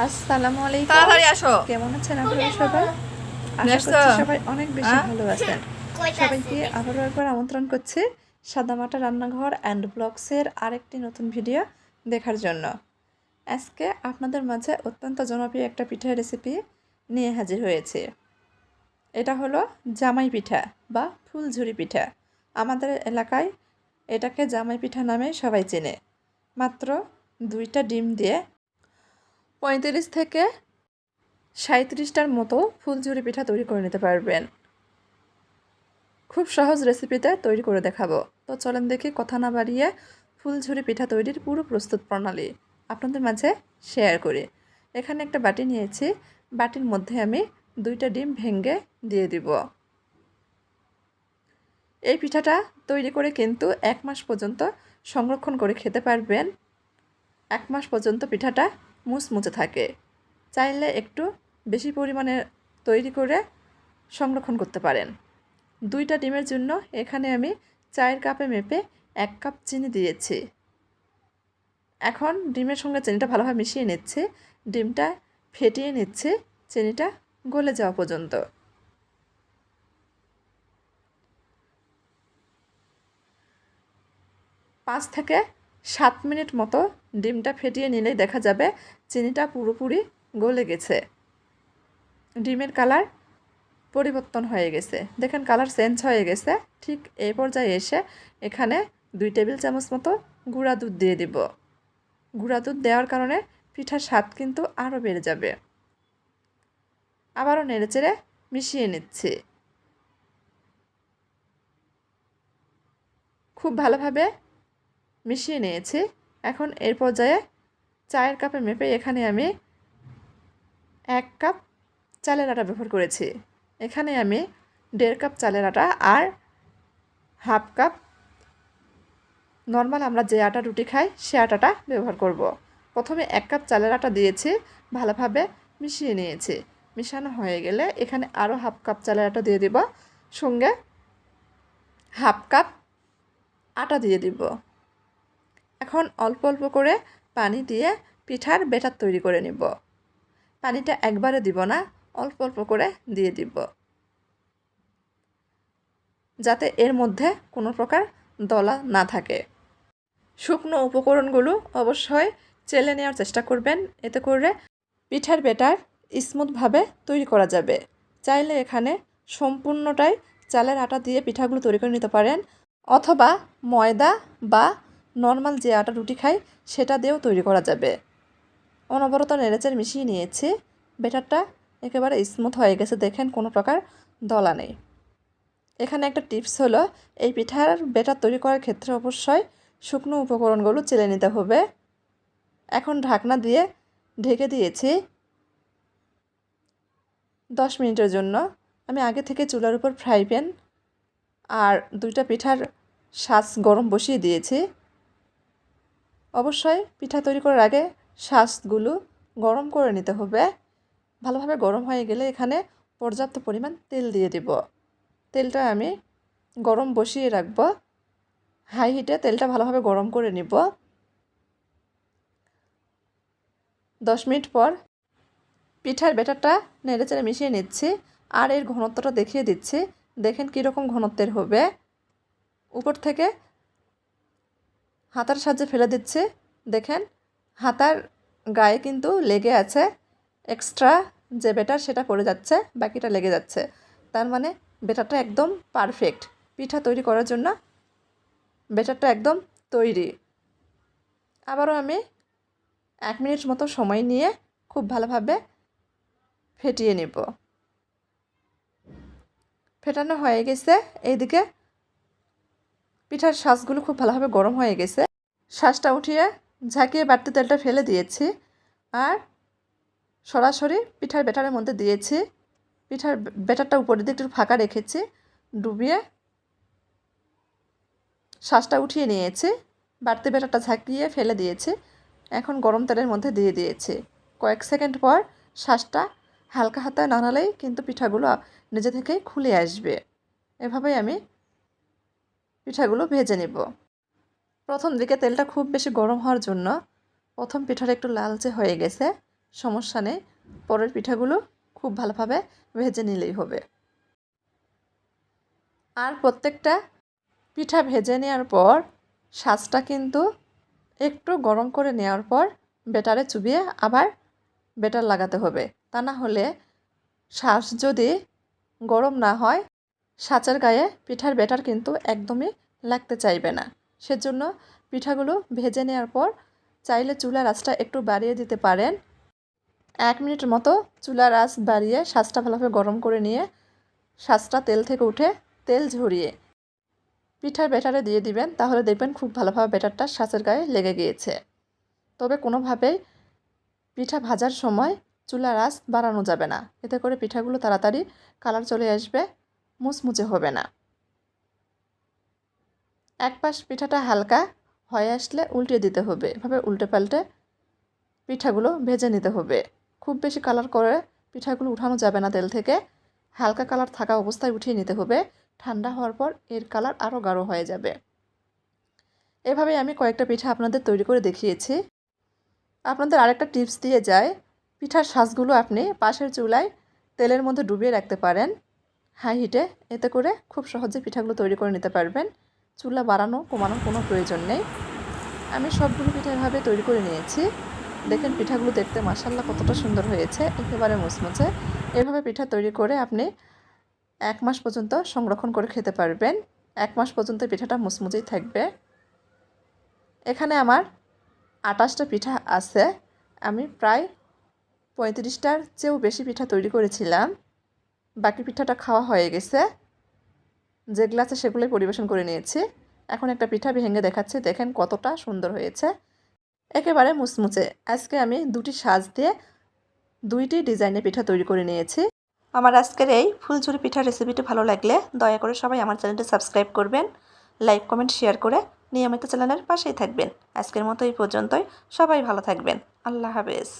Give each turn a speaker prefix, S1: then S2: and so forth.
S1: আসসালামু আলাইকুম
S2: তাড়াতাড়ি আসো।
S1: কেমন আছেন আপনারা সবাই? আশা করছি সবাই অনেক বেশি
S2: হ্যাঁ?
S1: ভালো আছেন। সবাইকে আবারও একবার আমন্ত্রণ করছি সাদামাটা রান্নাঘর অ্যান্ড ব্লগসের আরেকটি নতুন ভিডিও দেখার জন্য। আজকে আপনাদের মাঝে অত্যন্ত জনপ্রিয় একটা পিঠার রেসিপি নিয়ে হাজির হয়েছে। এটা হলো জামাই পিঠা বা ফুলঝুরি পিঠা। আমাদের এলাকায় এটাকে জামাই পিঠা নামে সবাই চেনে। মাত্র দুইটা ডিম দিয়ে পঁয়ত্রিশ থেকে সাঁত্রিশটার মতো ফুলঝুরি পিঠা তৈরি করে নিতে পারবেন। খুব সহজ রেসিপিতে তৈরি করে দেখাবো। তো চলেন দেখি কথা না বাড়িয়ে ফুলঝুরি পিঠা তৈরির পুরো প্রস্তুত প্রণালী আপনাদের মাঝে শেয়ার করি। এখানে একটা বাটি নিয়েছি। বাটির মধ্যে আমি দুইটা ডিম ভেঙে দিয়ে দিব। এই পিঠাটা তৈরি করে কিন্তু এক মাস পর্যন্ত সংরক্ষণ করে খেতে পারবেন। এক মাস পর্যন্ত পিঠাটা মুচমুচে থাকে। চাইলে একটু বেশি পরিমাণে তৈরি করে সংরক্ষণ করতে পারেন। দুইটা ডিমের জন্য এখানে আমি চায়ের কাপে মেপে এক কাপ চিনি দিয়েছি। এখন ডিমের সঙ্গে চিনিটা ভালোভাবে মিশিয়ে নিচ্ছে। ডিমটা ফেটিয়ে নিচ্ছে। চিনিটা গলে যাওয়া পর্যন্ত। পাঁচ থেকে সাত মিনিট মতো ডিমটা ফেটিয়ে নিলেই দেখা যাবে চিনিটা পুরোপুরি গলে গেছে। ডিমের কালার পরিবর্তন হয়ে গেছে। দেখেন কালার চেঞ্জ হয়ে গেছে। ঠিক এই পর্যায়ে এসে এখানে দুই টেবিল চামচ মতো গুঁড়া দুধ দিয়ে দিব। গুঁড়া দুধ দেওয়ার কারণে পিঠার স্বাদ কিন্তু আরও বেড়ে যাবে। আবারও নেড়েচেড়ে মিশিয়ে নিচ্ছি। খুব ভালোভাবে মিশিয়ে নিয়েছি। এখন এর পর্যায়ে চায়ের কাপে মেপে এখানে আমি এক কাপ চালের আটা ব্যবহার করেছি। এখানে আমি দেড় কাপ চালের আটা আর হাফ কাপ নর্মাল আমরা যে আটা রুটি খাই, সে আটাটা ব্যবহার করব। প্রথমে এক কাপ চালের আটা দিয়েছি, ভালোভাবে মিশিয়ে নিয়েছি। মিশানো হয়ে গেলে এখানে আরও হাফ কাপ চালের আটা দিয়ে দিব। সঙ্গে হাফ কাপ আটা দিয়ে দিব। এখন অল্প অল্প করে পানি দিয়ে পিঠার বেটার তৈরি করে নিব। পানিটা একবারে দিব না, অল্প অল্প করে দিয়ে দিব। যাতে এর মধ্যে কোনো প্রকার দলা না থাকে। শুকনো উপকরণগুলো অবশ্যই চেলে নেওয়ার চেষ্টা করবেন। এতে করে পিঠার বেটার স্মুথভাবে তৈরি করা যাবে। চাইলে এখানে সম্পূর্ণটাই চালের আটা দিয়ে পিঠাগুলো তৈরি করে নিতে পারেন। অথবা ময়দা বা নর্মাল যে আটা রুটি খাই সেটা দিয়েও তৈরি করা যাবে। অনবরত নেড়েচেড়ে মিশিয়ে নিয়েছি। বেটারটা একেবারে স্মুথ হয়ে গেছে, দেখেন কোনো প্রকার দলা নেই। এখানে একটা টিপস হলো, এই পিঠার বেটার তৈরি করার ক্ষেত্রে অবশ্যই শুকনো উপকরণগুলো চেলে নিতে হবে। এখন ঢাকনা দিয়ে ঢেকে দিয়েছি দশ মিনিটের জন্য। আমি আগে থেকে চুলার উপর ফ্রাই প্যান আর দুইটা পিঠার শ্বাস গরম বসিয়ে দিয়েছি। অবশ্যই পিঠা তৈরি করার আগে শ্বাসগুলো গরম করে নিতে হবে। ভালোভাবে গরম হয়ে গেলে এখানে পর্যাপ্ত পরিমাণ তেল দিয়ে দেব। তেলটা আমি গরম বসিয়ে রাখব। হাই হিটে তেলটা ভালোভাবে গরম করে নিব। দশ মিনিট পর পিঠার ব্যাটারটা নেড়েচেড়ে মিশিয়ে নিচ্ছি আর এর ঘনত্বটা দেখিয়ে দিচ্ছি। দেখেন কীরকম ঘনত্বের হবে। উপর থেকে হাতার সাহায্যে ফেলে দিচ্ছে। দেখেন, হাতার গায়ে কিন্তু লেগে আছে এক্সট্রা যে বেটার সেটা পড়ে যাচ্ছে, বাকিটা লেগে যাচ্ছে। তার মানে বেটারটা একদম পারফেক্ট পিঠা তৈরি করার জন্য বেটারটা একদম তৈরি। আবারও আমি এক মিনিট মতো সময় নিয়ে খুব ভালোভাবে ফেটিয়ে নেব। ফেটানো হয়ে গেছে, এইদিকে পিঠার শ্বাসগুলো খুব ভালোভাবে গরম হয়ে গেছে। শ্বাসটা উঠিয়ে ঝাঁকিয়ে বাড়তি তেলটা ফেলে দিয়েছি আর সরাসরি পিঠার ব্যাটারের মধ্যে দিয়েছি। পিঠার ব্যাটারটা উপরের দিকে একটু ফাঁকা রেখেছি, ডুবিয়ে শ্বাসটা উঠিয়ে নিয়েছি, বাড়তি ব্যাটারটা ঝাঁকিয়ে ফেলে দিয়েছি, এখন গরম তেলের মধ্যে দিয়ে দিয়েছি। কয়েক সেকেন্ড পর শ্বাসটা হালকা হাতে নাড়ালেই কিন্তু পিঠাগুলো নিজে থেকেই খুলে আসবে। এভাবেই আমি পিঠাগুলো ভেজে নেব। প্রথম দিকে তেলটা খুব বেশি গরম হওয়ার জন্য প্রথম পিঠাটা একটু লালচে হয়ে গেছে। সমস্যা নেই, পরের পিঠাগুলো খুব ভালোভাবে ভেজে নিলেই হবে। আর প্রত্যেকটা পিঠা ভেজে নেওয়ার পর শাঁসটা কিন্তু একটু গরম করে নেওয়ার পর বেটারে চুবিয়ে আবার বেটার লাগাতে হবে। তা না হলে শ্বাস যদি গরম না হয় সাঁচের গায়ে পিঠার বেটার কিন্তু একদমই লাগতে চাইবে না। সেজন্য পিঠাগুলো ভেজে নেওয়ার পর চাইলে চুলার আঁচটা একটু বাড়িয়ে দিতে পারেন। এক মিনিট মতো চুলার আঁচ বাড়িয়ে শাঁসটা ভালোভাবে গরম করে নিয়ে শাঁসটা তেল থেকে উঠে তেল ঝরিয়ে পিঠার বেটারে দিয়ে দিবেন, তাহলে দেখবেন খুব ভালোভাবে বেটারটা শাঁসের গায়ে লেগে গিয়েছে। তবে কোনোভাবেই পিঠা ভাজার সময় চুলার আঁচ বাড়ানো যাবে না। এতে করে পিঠাগুলো তাড়াতাড়ি কালার চলে আসবে। মুচমুচে হবে না। এক পাশ পিঠাটা হালকা হয়ে আসলে উল্টে দিতে হবে। এভাবে উল্টে পাল্টে পিঠাগুলো ভেজে নিতে হবে। খুব বেশি কালার করে পিঠাগুলো উঠানো যাবে না তেল থেকে। হালকা কালার থাকা অবস্থায় উঠিয়ে নিতে হবে। ঠান্ডা হওয়ার পর এর কালার আরও গাঢ় হয়ে যাবে। এভাবে আমি কয়েকটা পিঠা আপনাদের তৈরি করে দেখিয়েছি। আপনাদের আরেকটা টিপস দিয়ে যায়। পিঠার শ্বাসগুলো আপনি পাশের চুলায় তেলের মধ্যে ডুবিয়ে রাখতে পারেন। হাই হিটে এতে করে খুব সহজে পিঠাগুলো তৈরি করে নিতে পারবেন। চুলা বাড়ানো, কমানোর কোনো প্রয়োজন নেই। আমি সবগুলো পিঠা এভাবে তৈরি করে নিয়েছি। দেখেন পিঠাগুলো দেখতে মাসাল্লাহ কতটা সুন্দর হয়েছে, একেবারে মুচমুচে। এভাবে পিঠা তৈরি করে আপনি এক মাস পর্যন্ত সংরক্ষণ করে খেতে পারবেন। এক মাস পর্যন্ত পিঠাটা মুচমুচেই থাকবে। এখানে আমার আটাশটা পিঠা আছে। আমি প্রায় পঁয়ত্রিশটার চেয়েও বেশি পিঠা তৈরি করেছিলাম। বাকি পিঠাটা খাওয়া হয়ে গেছে। যেগুলো আছে সেগুলোই পরিবেশন করে নিয়েছি। এখন একটা পিঠা ভেঙে দেখাচ্ছি, দেখেন কতটা সুন্দর হয়েছে। একেবারে মুচমুচে। আজকে আমি দুটি সাজ দিয়ে দুইটি ডিজাইনের পিঠা তৈরি করে নিয়েছি। আমার আজকের এই ফুলঝুরি পিঠার রেসিপিটি ভালো লাগলে দয়া করে সবাই আমার চ্যানেলটি সাবস্ক্রাইব করবেন, লাইক, কমেন্ট, শেয়ার করে নিয়মিত চ্যানেলের পাশেই থাকবেন। আজকের মতো এই পর্যন্তই। সবাই ভালো থাকবেন। আল্লাহ হাফেজ।